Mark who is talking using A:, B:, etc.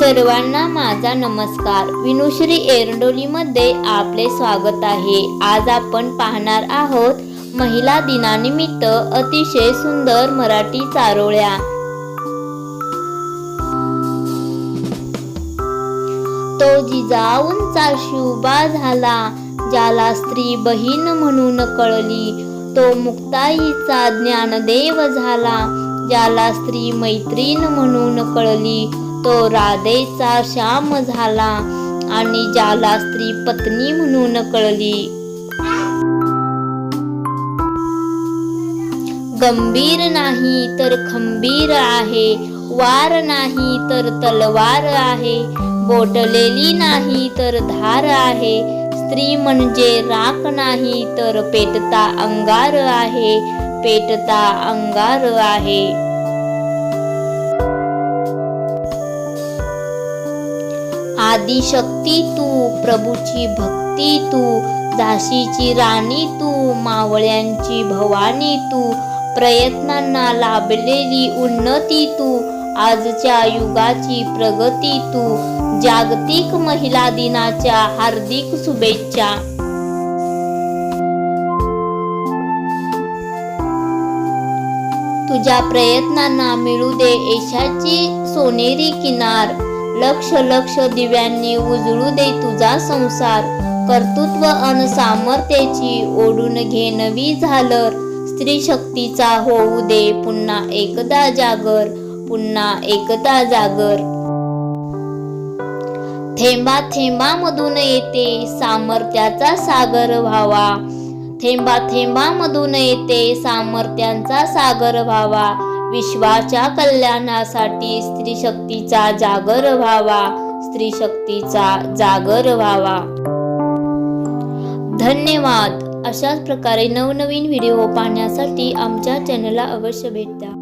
A: सर्वांना माझा नमस्कार. विनुश्री एरंडोलीमध्ये आपले स्वागत आहे. आज आपण पाहणार आहोत महिला दिनानिमित्त अतिशय सुंदर मराठी चारोळ्या. तो जिजाऊंचा शिवबा झाला ज्याला स्त्री बहीण म्हणून कळली. तो मुक्ताईचा ज्ञानदेव झाला ज्याला स्त्री मैत्रीण म्हणून कळली. तो राधेचा श्याम झाला आणि ज्याला स्त्री पत्नी म्हणून कळली. गंभीर नाही तर खंबीर आहे वार नाही तर तलवार आहे बोटलेली नाही तर धार आहे स्त्री म्हणजे राख नाही तर पेटता अंगार आहे पेटता अंगार आहे. आदिशक्ती तू प्रभूची भक्ती तू झाशीची राणी तू मावळ्यांची भवानी तू प्रयत्नांना लाभलेली उन्नती तू आजच्या युगाची प्रगती तू जागतिक महिला दिनाच्या हार्दिक शुभेच्छा. तुझ्या प्रयत्नांना मिळू दे यशाची सोनेरी किनार. लक्ष लक्ष दिव्यांनी उजळू दे तुझा संसार. कर्तृत्व अन सामर्थ्याची ओढून घे नवी झालर. स्त्री शक्तीचा होऊ दे पुन्हा एकदा जागर पुन्हा एकदा जागर. थेंबा थेंबामधून येते सामर्थ्याचा सागर व्हावा. थेंबा थेंबामधून येते सामर्थ्यांचा सागर व्हावा. विश्वाच्या कल्याणासाठी स्त्री शक्तीचा जागर व्हावा स्त्री शक्तीचा जागर व्हावा. धन्यवाद. अशाच प्रकारे नवनवीन व्हिडिओ पाहण्यासाठी आमच्या चॅनलला अवश्य भेट द्या.